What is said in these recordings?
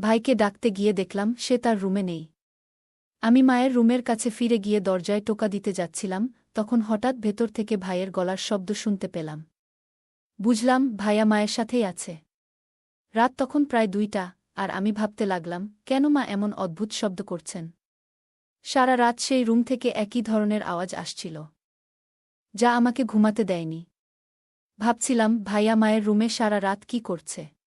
ভাইকে ডাকতে গিয়ে দেখলাম সে তার রুমে নেই। আমি মায়ের রুমের কাছে ফিরে গিয়ে দরজায় টোকা দিতে যাচ্ছিলাম, তখন হঠাৎ ভেতর থেকে ভাইয়ের গলার শব্দ শুনতে পেলাম। বুঝলাম, ভাইয়া মায়ের সাথেই আছে। রাত তখন প্রায় দুইটা, আর আমি ভাবতে লাগলাম, কেন মা এমন অদ্ভুত শব্দ করছেন? সারা রাত সেই রুম থেকে একই ধরনের আওয়াজ আসছিল। যা আমাকে ঘুমাতে দেয়নি। ভাবছিলাম, ভাইয়া মায়ের রুমে সারা রাত কি করছে?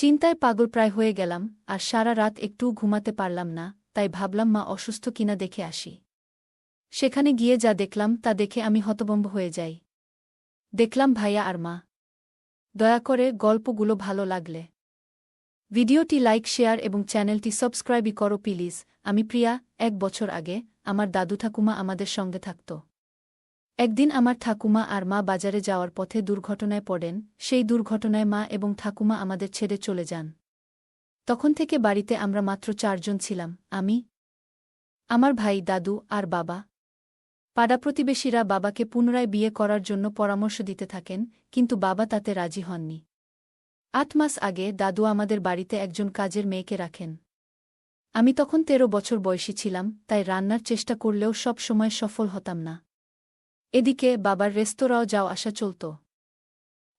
চিন্তায় পাগল প্রায় হয়ে গেলাম, আর সারা রাত একটুও ঘুমাতে পারলাম না, তাই ভাবলাম মা অসুস্থ কিনা দেখে আসি। সেখানে গিয়ে যা দেখলাম তা দেখে আমি হতবম্ব হয়ে যাই। দেখলাম ভাইয়া আর মা। দয়া করে গল্পগুলো ভালো লাগলে। ভিডিওটি লাইক, শেয়ার এবং চ্যানেলটি সাবস্ক্রাইবই করো প্লিজ। আমি প্রিয়া, এক বছর আগে, আমার দাদু ঠাকুমা আমাদের সঙ্গে থাকত। একদিন আমার ঠাকুমা আর মা বাজারে যাওয়ার পথে দুর্ঘটনায় পড়েন, সেই দুর্ঘটনায় মা এবং ঠাকুমা আমাদের ছেড়ে চলে যান। তখন থেকে বাড়িতে আমরা মাত্র চারজন ছিলাম, আমি, আমার ভাই দাদু আর বাবা। পাড়া প্রতিবেশীরা বাবাকে পুনরায় বিয়ে করার জন্য পরামর্শ দিতে থাকেন, কিন্তু বাবা তাতে রাজি হননি। আট মাস আগে দাদু আমাদের বাড়িতে একজন কাজের মেয়েকে রাখেন। আমি তখন তেরো বছর বয়সী ছিলাম, তাই রান্নার চেষ্টা করলেও সব সময় সফল হতাম না। এদিকে বাবার রেস্তোরাঁও যাও আসা চলত।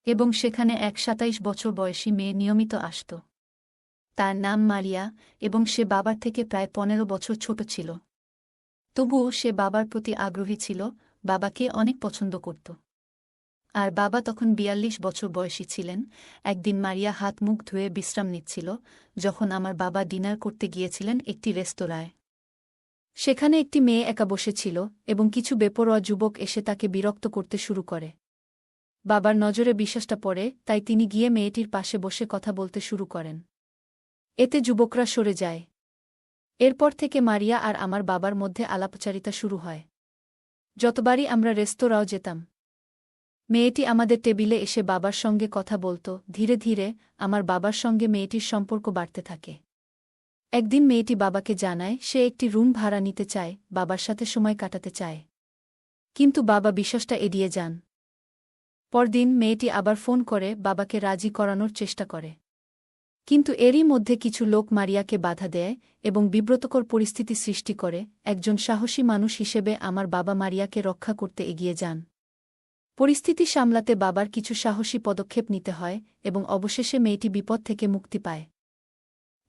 এবং সেখানে এক সাতাইশ বছর বয়সী মেয়ে নিয়মিত আসত। তার নাম মারিয়া এবং সে বাবার থেকে প্রায় পনেরো বছর ছোট ছিল। তবুও সে বাবার প্রতি আগ্রহী ছিল, বাবাকে অনেক পছন্দ করত। আর বাবা তখন বিয়াল্লিশ বছর বয়সী ছিলেন, একদিন মারিয়া হাত মুখ ধুয়ে বিশ্রাম নিচ্ছিল, যখন আমার বাবা ডিনার করতে গিয়েছিলেন একটি রেস্তোরাঁয়। সেখানে একটি মেয়ে একা বসেছিল এবং কিছু বেপরোয়া যুবক এসে তাকে বিরক্ত করতে শুরু করে। বাবার নজরে বিশ্বাসটা পড়ে, তাই তিনি গিয়ে মেয়েটির পাশে বসে কথা বলতে শুরু করেন। এতে যুবকরা সরে যায়। এরপর থেকে মারিয়া আর আমার বাবার মধ্যে আলাপচারিতা শুরু হয়। যতবারই আমরা রেস্তোরাঁও যেতাম। মেয়েটি আমাদের টেবিলে এসে বাবার সঙ্গে কথা বলত, ধীরে ধীরে আমার বাবার সঙ্গে মেয়েটির সম্পর্ক বাড়তে থাকে। একদিন মেয়েটি বাবাকে জানায়, সে একটি রুম ভাড়া নিতে চায়, বাবার সাথে সময় কাটাতে চায়। কিন্তু বাবা বিশ্বাসটা এড়িয়ে যান। পরদিন মেয়েটি আবার ফোন করে, বাবাকে রাজি করানোর চেষ্টা করে। কিন্তু এরই মধ্যে কিছু লোক মারিয়াকে বাধা দেয় এবং বিব্রতকর পরিস্থিতি সৃষ্টি করে, একজন সাহসী মানুষ হিসেবে আমার বাবা মারিয়াকে রক্ষা করতে এগিয়ে যান। পরিস্থিতি সামলাতে বাবার কিছু সাহসী পদক্ষেপ নিতে হয় এবং অবশেষে মেয়েটি বিপদ থেকে মুক্তি পায়।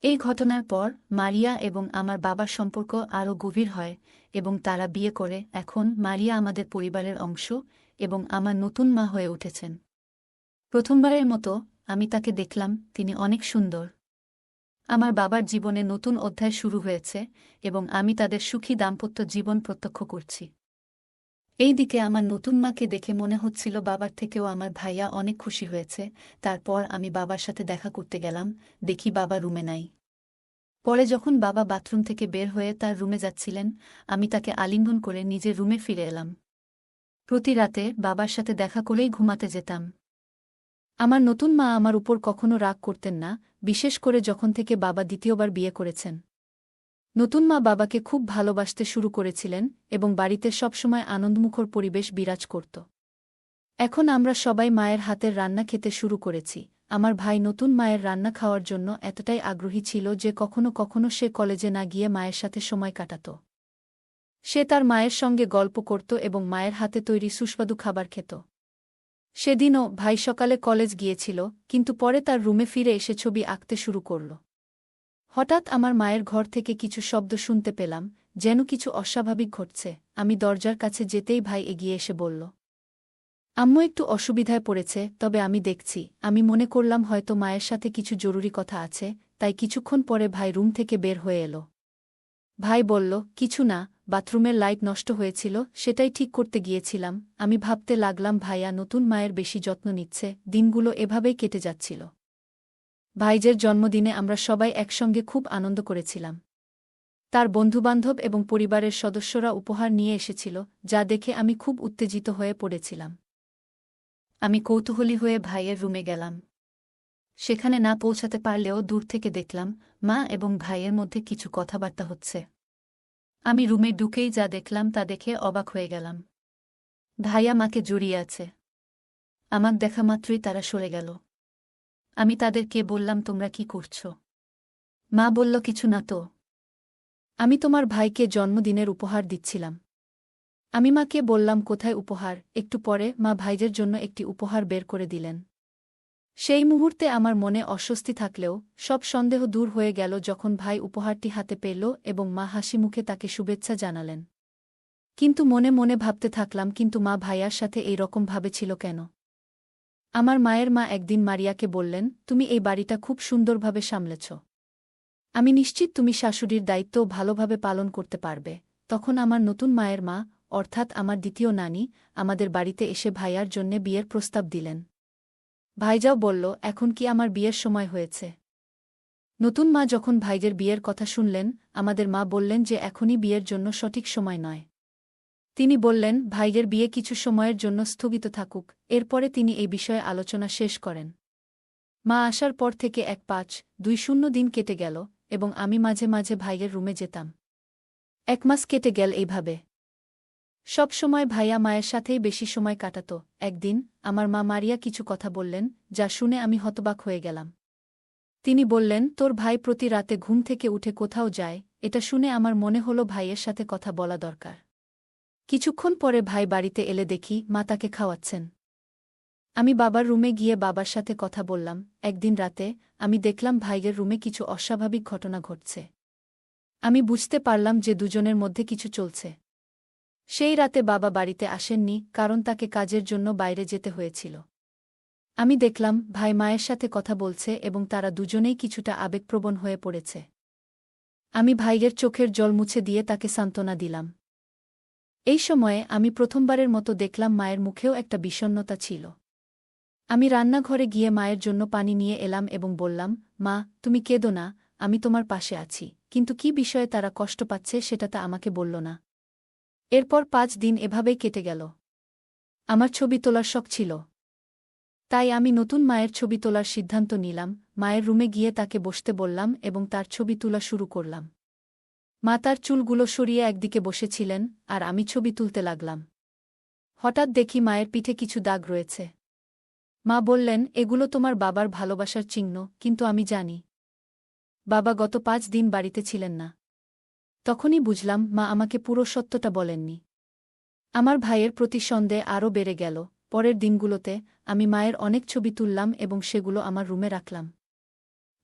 এই ঘটনার পর মারিয়া এবং আমার বাবার সম্পর্ক আরও গভীর হয় এবং তারা বিয়ে করে। এখন মারিয়া আমাদের পরিবারের অংশ এবং আমার নতুন মা হয়ে উঠেছেন। প্রথমবারের মতো আমি তাকে দেখলাম, তিনি অনেক সুন্দর। আমার বাবার জীবনে নতুন অধ্যায় শুরু হয়েছে এবং আমি তাদের সুখী দাম্পত্য জীবন প্রত্যক্ষ করছি। এই দিকে আমার নতুন মাকে দেখে মনে হচ্ছিল বাবার থেকেও আমার ভাইয়া অনেক খুশি হয়েছে। তারপর আমি বাবার সাথে দেখা করতে গেলাম, দেখি বাবা রুমে নাই। পরে যখন বাবা বাথরুম থেকে বের হয়ে তার রুমে যাচ্ছিলেন, আমি তাকে আলিঙ্গন করে নিজের রুমে ফিরে এলাম। প্রতি রাতে বাবার সাথে দেখা করেই ঘুমাতে যেতাম। আমার নতুন মা আমার উপর কখনো রাগ করতেন না, বিশেষ করে যখন থেকে বাবা দ্বিতীয়বার বিয়ে করেছেন। নতুন মা বাবাকে খুব ভালোবাসতে শুরু করেছিলেন এবং বাড়িতে সবসময় আনন্দমুখর পরিবেশ বিরাজ করত। এখন আমরা সবাই মায়ের হাতের রান্না খেতে শুরু করেছি। আমার ভাই নতুন মায়ের রান্না খাওয়ার জন্য এতটাই আগ্রহী ছিল যে কখনো কখনো সে কলেজে না গিয়ে মায়ের সাথে সময় কাটাত। সে তার মায়ের সঙ্গে গল্প করত এবং মায়ের হাতে তৈরি সুস্বাদু খাবার খেত। সেদিনও ভাই সকালে কলেজ গিয়েছিল, কিন্তু পরে তার রুমে ফিরে এসে ছবি আঁকতে শুরু করল। হঠাৎ আমার মায়ের ঘর থেকে কিছু শব্দ শুনতে পেলাম, যেন কিছু অস্বাভাবিক ঘটছে। আমি দরজার কাছে যেতেই ভাই এগিয়ে এসে বলল, আম্মু একটু অসুবিধায় পড়েছে, তবে আমি দেখছি। আমি মনে করলাম হয়তো মায়ের সাথে কিছু জরুরি কথা আছে, তাই কিছুক্ষণ পরে ভাই রুম থেকে বের হয়ে এলো। ভাই বলল, কিছু না, বাথরুমের লাইট নষ্ট হয়েছিল, সেটাই ঠিক করতে গিয়েছিলাম। আমি ভাবতে লাগলাম ভাইয়া নতুন মায়ের বেশি যত্ন নিচ্ছে, দিনগুলো এভাবেই কেটে যাচ্ছিল। ভাইজের জন্মদিনে আমরা সবাই একসঙ্গে খুব আনন্দ করেছিলাম। তার বন্ধুবান্ধব এবং পরিবারের সদস্যরা উপহার নিয়ে এসেছিল, যা দেখে আমি খুব উত্তেজিত হয়ে পড়েছিলাম। আমি কৌতূহলী হয়ে ভাইয়ের রুমে গেলাম। সেখানে না পৌঁছাতে পারলেও দূর থেকে দেখলাম, মা এবং ভাইয়ের মধ্যে কিছু কথাবার্তা হচ্ছে। আমি রুমে ঢুকেই যা দেখলাম তা দেখে অবাক হয়ে গেলাম। ভাইয়া মাকে জড়িয়ে আছে। আমাক দেখা মাত্রই তারা সরে গেল। আমি তাদেরকে বললাম, তোমরা কি করছ? মা বলল, কিছু না তো। আমি তোমার ভাইকে জন্মদিনের উপহার দিচ্ছিলাম। আমি মাকে বললাম, কোথায় উপহার? একটু পরে মা ভাইজের জন্য একটি উপহার বের করে দিলেন। সেই মুহূর্তে আমার মনে অস্বস্তি থাকলেও সব সন্দেহ দূর হয়ে গেল যখন ভাই উপহারটি হাতে পেল এবং মা হাসি মুখে তাকে শুভেচ্ছা জানালেন। কিন্তু মনে মনে ভাবতে থাকলাম, কিন্তু মা ভাইয়ার সাথে এই রকম ভাবে ছিল কেন? আমার মায়ের মা একদিন মারিয়াকে বললেন, তুমি এই বাড়িটা খুব সুন্দরভাবে সামলেছ। আমি নিশ্চিত তুমি শাশুড়ির দায়িত্ব ভালোভাবে পালন করতে পারবে। তখন আমার নতুন মায়ের মা, অর্থাৎ আমার দ্বিতীয় নানি, আমাদের বাড়িতে এসে ভাইয়ার জন্যে বিয়ের প্রস্তাব দিলেন। ভাইজাও বলল, এখন কি আমার বিয়ের সময় হয়েছে? নতুন মা যখন ভাইজের বিয়ের কথা শুনলেন, আমাদের মা বললেন যে এখনই বিয়ের জন্য সঠিক সময় নয়। তিনি বললেন, ভাইয়ের বিয়ে কিছু সময়ের জন্য স্থগিত থাকুক, এরপরে তিনি এই বিষয়ে আলোচনা শেষ করেন। মা আসার পর থেকে এক পাঁচ, দুই শূন্য দিন কেটে গেল এবং আমি মাঝে মাঝে ভাইয়ের রুমে যেতাম। এক মাস কেটে গেল এইভাবে। সব সময় ভাইয়া মায়ের সাথেই বেশি সময় কাটাত। একদিন আমার মা মারিয়া কিছু কথা বললেন, যা শুনে আমি হতবাক হয়ে গেলাম। তিনি বললেন, তোর ভাই প্রতি রাতে ঘুম থেকে উঠে কোথাও যায়, এটা শুনে আমার মনে হল ভাইয়ের সাথে কথা বলা দরকার। কিছুক্ষণ পরে ভাই বাড়িতে এলে দেখি মা তাকে খাওয়াচ্ছেন। আমি বাবার রুমে গিয়ে বাবার সাথে কথা বললাম। একদিন রাতে আমি দেখলাম ভাইয়ের রুমে কিছু অস্বাভাবিক ঘটনা ঘটছে। আমি বুঝতে পারলাম যে দুজনের মধ্যে কিছু চলছে। সেই রাতে বাবা বাড়িতে আসেননি, কারণ তাকে কাজের জন্য বাইরে যেতে হয়েছিল। আমি দেখলাম ভাই মায়ের সাথে কথা বলছে এবং তারা দুজনেই কিছুটা আবেগপ্রবণ হয়ে পড়েছে। আমি ভাইয়ের চোখের জল মুছে দিয়ে তাকে সান্ত্বনা দিলাম। এই সময়ে আমি প্রথমবারের মতো দেখলাম মায়ের মুখেও একটা বিষণ্নতা ছিল। আমি রান্নাঘরে গিয়ে মায়ের জন্য পানি নিয়ে এলাম এবং বললাম, মা, তুমি কেঁদো না, আমি তোমার পাশে আছি। কিন্তু কি বিষয়ে তারা কষ্ট পাচ্ছে সেটা তা আমাকে বলল না। এরপর পাঁচ দিন এভাবেই কেটে গেল। আমার ছবি তোলার শখ ছিল। তাই আমি নতুন মায়ের ছবি তোলার সিদ্ধান্ত নিলাম, মায়ের রুমে গিয়ে তাকে বসতে বললাম এবং তার ছবি তোলা শুরু করলাম। মা তার চুলগুলো সরিয়ে একদিকে বসেছিলেন, আর আমি ছবি তুলতে লাগলাম। হঠাৎ দেখি মায়ের পিঠে কিছু দাগ রয়েছে। মা বললেন, এগুলো তোমার বাবার ভালোবাসার চিহ্ন, কিন্তু আমি জানি। বাবা গত পাঁচ দিন বাড়িতে ছিলেন না। তখনই বুঝলাম, মা আমাকে পুরো সত্যটা বলেননি। আমার ভাইয়ের প্রতি সন্দেহ আরও বেড়ে গেল। পরের দিনগুলোতে আমি মায়ের অনেক ছবি তুললাম এবং সেগুলো আমার রুমে রাখলাম।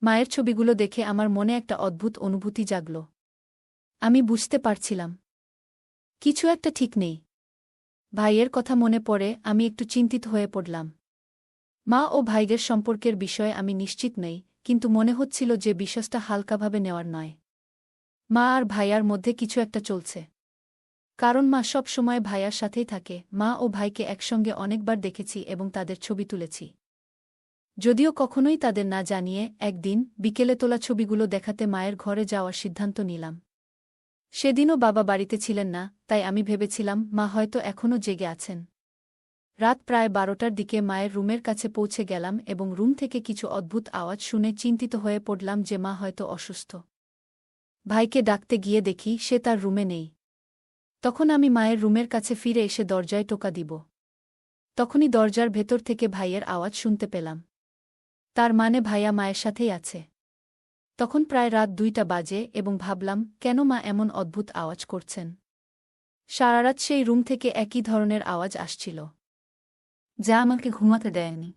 মায়ের ছবিগুলো দেখে আমার মনে একটা অদ্ভুত অনুভূতি জাগল। আমি বুঝতে পারছিলাম। কিছু একটা ঠিক নেই। ভাইয়ের কথা মনে পড়ে আমি একটু চিন্তিত হয়ে পড়লাম। মা ও ভাইদের সম্পর্কের বিষয়ে আমি নিশ্চিত নেই, কিন্তু মনে হচ্ছিল যে বিশ্বাসটা হালকাভাবে নেওয়ার নয়। মা আর ভাইয়ার মধ্যে কিছু একটা চলছে। কারণ মা সব সময় ভাইয়ার সাথেই থাকে, মা ও ভাইকে একসঙ্গে অনেকবার দেখেছি এবং তাদের ছবি তুলেছি। যদিও কখনোই তাদের না জানিয়ে একদিন বিকেলে তোলা ছবিগুলো দেখাতে মায়ের ঘরে যাওয়ার সিদ্ধান্ত নিলাম। সেদিনও বাবা বাড়িতে ছিলেন না, তাই আমি ভেবেছিলাম, মা হয়তো এখনও জেগে আছেন। রাত প্রায় বারোটার দিকে মায়ের রুমের কাছে পৌঁছে গেলাম এবং রুম থেকে কিছু অদ্ভুত আওয়াজ শুনে চিন্তিত হয়ে পড়লাম যে মা হয়তো অসুস্থ। ভাইকে ডাকতে গিয়ে দেখি সে তার রুমে নেই। তখন আমি মায়ের রুমের কাছে ফিরে এসে দরজায় টোকা দিব। তখনই দরজার ভেতর থেকে ভাইয়ের আওয়াজ শুনতে পেলাম। তার মানে ভাইয়া মায়ের সাথেই আছে। তখন প্রায় রাত দুইটা বাজে এবং ভাবলাম, কেন মা এমন অদ্ভুত আওয়াজ করছেন? সারারাত সেই রুম থেকে একই ধরনের আওয়াজ আসছিল। যা আমাকে ঘুমাতে দেয়নি।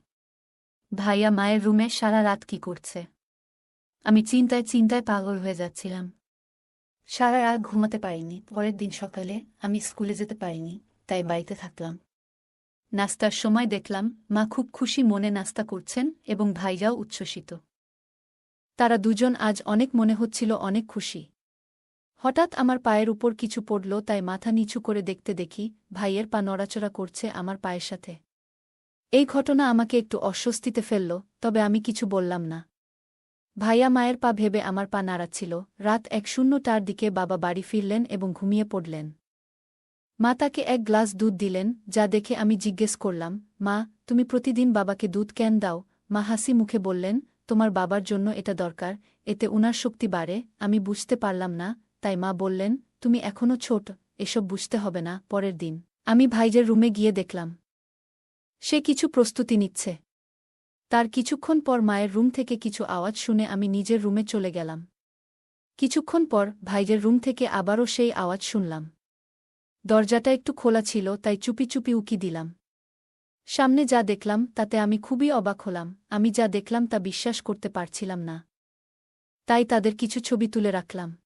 ভাইয়া মায়ের রুমে সারা রাত কি করছে? আমি চিন্তায় চিন্তায় পাগল হয়ে যাচ্ছিলাম। সারা রাত ঘুমাতে পারিনি, পরের দিন সকালে আমি স্কুলে যেতে পারিনি, তাই বাড়িতে থাকলাম। নাস্তার সময় দেখলাম, মা খুব খুশি মনে নাস্তা করছেন এবং ভাইরাও উচ্ছ্বসিত। তারা দুজন আজ অনেক মনে হচ্ছিল অনেক খুশি। হঠাৎ আমার পায়ের উপর কিছু পড়ল, তাই মাথা নিচু করে দেখতে দেখি, ভাইয়ের পা নড়াচড়া করছে আমার পায়ের সাথে। এই ঘটনা আমাকে একটু অস্বস্তিতে ফেলল, তবে আমি কিছু বললাম না। ভাইয়া মায়ের পা ভেবে আমার পা নাড়াচ্ছিল, রাত এক শূন্যটার দিকে বাবা বাড়ি ফিরলেন এবং ঘুমিয়ে পড়লেন। মা তাকে এক গ্লাস দুধ দিলেন, যা দেখে আমি জিজ্ঞেস করলাম, মা, তুমি প্রতিদিন বাবাকে দুধ কেন দাও? মা হাসি মুখে বললেন তোমার বাবার জন্য এটা দরকার, এতে উনার শক্তি বাড়ে, আমি বুঝতে পারলাম না, তাই মা বললেন, তুমি এখনও ছোট, এসব বুঝতে হবে না, পরের দিন। আমি ভাইজের রুমে গিয়ে দেখলাম। সে কিছু প্রস্তুতি নিচ্ছে। তার কিছুক্ষণ পর মায়ের রুম থেকে কিছু আওয়াজ শুনে আমি নিজের রুমে চলে গেলাম। কিছুক্ষণ পর ভাইজের রুম থেকে আবারও সেই আওয়াজ শুনলাম। দরজাটা একটু খোলা ছিল, তাই চুপি চুপি উকি দিলাম। সামনে যা দেখলাম তাতে আমি খুবই অবাক হলাম, আমি যা দেখলাম তা বিশ্বাস করতে পারছিলাম না। তাই তাদের কিছু ছবি তুলে রাখলাম।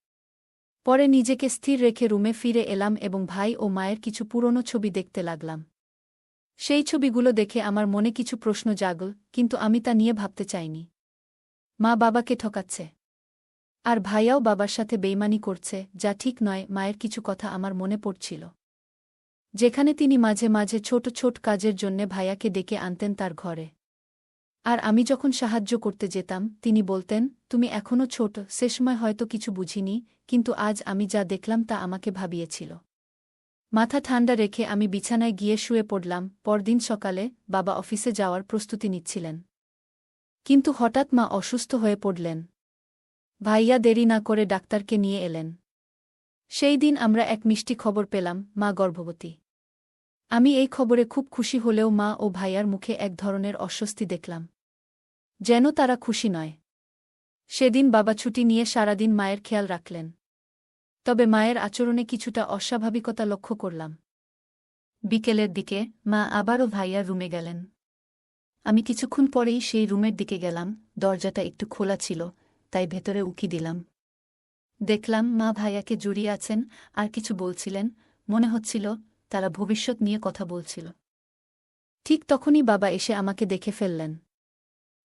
পরে নিজেকে স্থির রেখে রুমে ফিরে এলাম এবং ভাই ও মায়ের কিছু পুরনো ছবি দেখতে লাগলাম। সেই ছবিগুলো দেখে আমার মনে কিছু প্রশ্ন জাগল, কিন্তু আমি তা নিয়ে ভাবতে চাইনি। মা বাবাকে ঠকাচ্ছে। আর ভাইয়াও বাবার সাথে বেইমানি করছে, যা ঠিক নয়, মায়ের কিছু কথা আমার মনে পড়ছিল। যেখানে তিনি মাঝে মাঝে ছোট ছোট কাজের জন্যে ভাইয়াকে ডেকে আনতেন তার ঘরে। আর আমি যখন সাহায্য করতে যেতাম, তিনি বলতেন, তুমি এখনও ছোট, সে সময় হয়তো কিছু বুঝিনি, কিন্তু আজ আমি যা দেখলাম তা আমাকে ভাবিয়েছিল। মাথা ঠান্ডা রেখে আমি বিছানায় গিয়ে শুয়ে পড়লাম, পরদিন সকালে বাবা অফিসে যাওয়ার প্রস্তুতি নিচ্ছিলেন। কিন্তু হঠাৎ মা অসুস্থ হয়ে পড়লেন। ভাইয়া দেরি না করে ডাক্তারকে নিয়ে এলেন। সেই দিন আমরা এক মিষ্টি খবর পেলাম, মা গর্ভবতী। আমি এই খবরে খুব খুশি হলেও মা ও ভাইয়ার মুখে এক ধরনের অস্বস্তি দেখলাম। যেন তারা খুশি নয়। সেদিন বাবা ছুটি নিয়ে সারাদিন মায়ের খেয়াল রাখলেন। তবে মায়ের আচরণে কিছুটা অস্বাভাবিকতা লক্ষ্য করলাম। বিকেলের দিকে মা আবারও ভাইয়ার রুমে গেলেন। আমি কিছুক্ষণ পরেই সেই রুমের দিকে গেলাম, দরজাটা একটু খোলা ছিল, তাই ভেতরে উকি দিলাম। দেখলাম মা ভাইয়াকে জড়িয়ে আছেন আর কিছু বলছিলেন, মনে হচ্ছিল তারা ভবিষ্যৎ নিয়ে কথা বলছিল। ঠিক তখনই বাবা এসে আমাকে দেখে ফেললেন।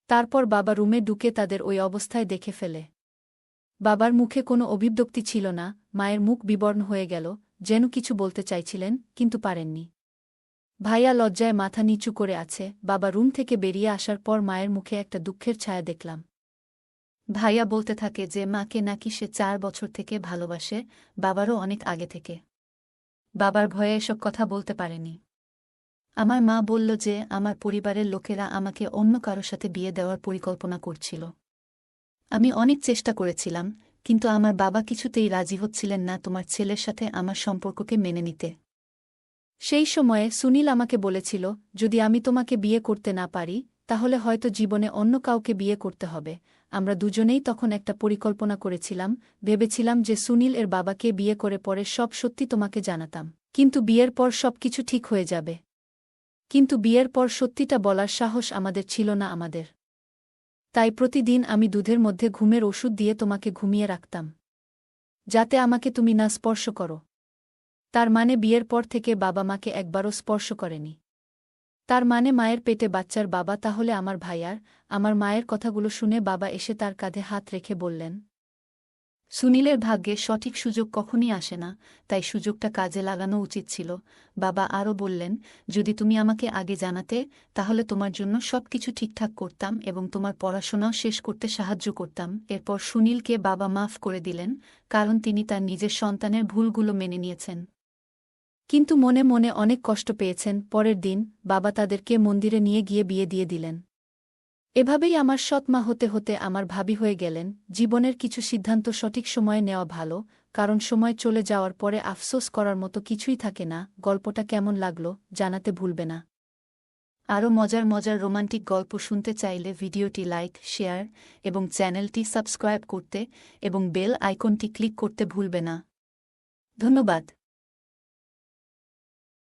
তারপর বাবা রুমে ঢুকে তাদের ওই অবস্থায় দেখে ফেলে। বাবার মুখে কোনো অভিব্যক্তি ছিল না, মায়ের মুখ বিবর্ণ হয়ে গেল, যেন কিছু বলতে চাইছিলেন, কিন্তু পারেননি। ভাইয়া লজ্জায় মাথা নিচু করে আছে, বাবা রুম থেকে বেরিয়ে আসার পর মায়ের মুখে একটা দুঃখের ছায়া দেখলাম। ভাইয়া বলতে থাকে যে, মাকে নাকি সে চার বছর থেকে ভালোবাসে, বাবারও অনেক আগে থেকে। বাবার ভয়ে এসব কথা বলতে পারেনি। আমার মা বলল যে, আমার পরিবারের লোকেরা আমাকে অন্য কারোর সাথে বিয়ে দেওয়ার পরিকল্পনা করছিল। আমি অনেক চেষ্টা করেছিলাম, কিন্তু আমার বাবা কিছুতেই রাজি হচ্ছিলেন না তোমার ছেলের সাথে আমার সম্পর্ককে মেনে নিতে। সেই সময়ে সুনীল আমাকে বলেছিল, যদি আমি তোমাকে বিয়ে করতে না পারি, তাহলে হয়তো জীবনে অন্য কাউকে বিয়ে করতে হবে আমরা দুজনেই তখন একটা পরিকল্পনা করেছিলাম, ভেবেছিলাম যে সুনীল এর বাবাকে বিয়ে করে পরে সব সত্যি তোমাকে জানাতাম। কিন্তু বিয়ের পর সব কিছু ঠিক হয়ে যাবে। কিন্তু বিয়ের পর সত্যিটা বলার সাহস আমাদের ছিল না আমাদের। তাই প্রতিদিন আমি দুধের মধ্যে ঘুমের ওষুধ দিয়ে তোমাকে ঘুমিয়ে রাখতাম। যাতে আমাকে তুমি না স্পর্শ করো। তার মানে বিয়ের পর থেকে বাবা মাকে একবারও স্পর্শ করেনি। তার মানে মায়ের পেটে বাচ্চার বাবা তাহলে আমার ভাইয়ার? আমার মায়ের কথাগুলো শুনে বাবা এসে তার কাঁধে হাত রেখে বললেন, সুনীলের ভাগ্যে সঠিক সুযোগ কখনই আসে না, তাই সুযোগটা কাজে লাগানো উচিত ছিল। বাবা আরও বললেন, যদি তুমি আমাকে আগে জানাতে, তাহলে তোমার জন্য সব কিছু ঠিকঠাক করতাম এবং তোমার পড়াশোনাও শেষ করতে সাহায্য করতাম। এরপর সুনীলকে বাবা মাফ করে দিলেন, কারণ তিনি তার নিজের সন্তানের ভুলগুলো মেনে নিয়েছেন। কিন্তু মনে মনে অনেক কষ্ট পেয়েছেন, পরের দিন বাবা তাদেরকে মন্দিরে নিয়ে গিয়ে বিয়ে দিয়ে দিলেন। এভাবেই আমার সৎমা হতে হতে আমার ভাবি হয়ে গেলেন, জীবনের কিছু সিদ্ধান্ত সঠিক সময়ে নেওয়া ভালো, কারণ সময় চলে যাওয়ার পরে আফসোস করার মতো কিছুই থাকে না, গল্পটা কেমন লাগল জানাতে ভুলবে না। আরও মজার মজার রোমান্টিক গল্প শুনতে চাইলে ভিডিওটি লাইক, শেয়ার এবং চ্যানেলটি সাবস্ক্রাইব করতে এবং বেল আইকনটি ক্লিক করতে ভুলবে না। ধন্যবাদ।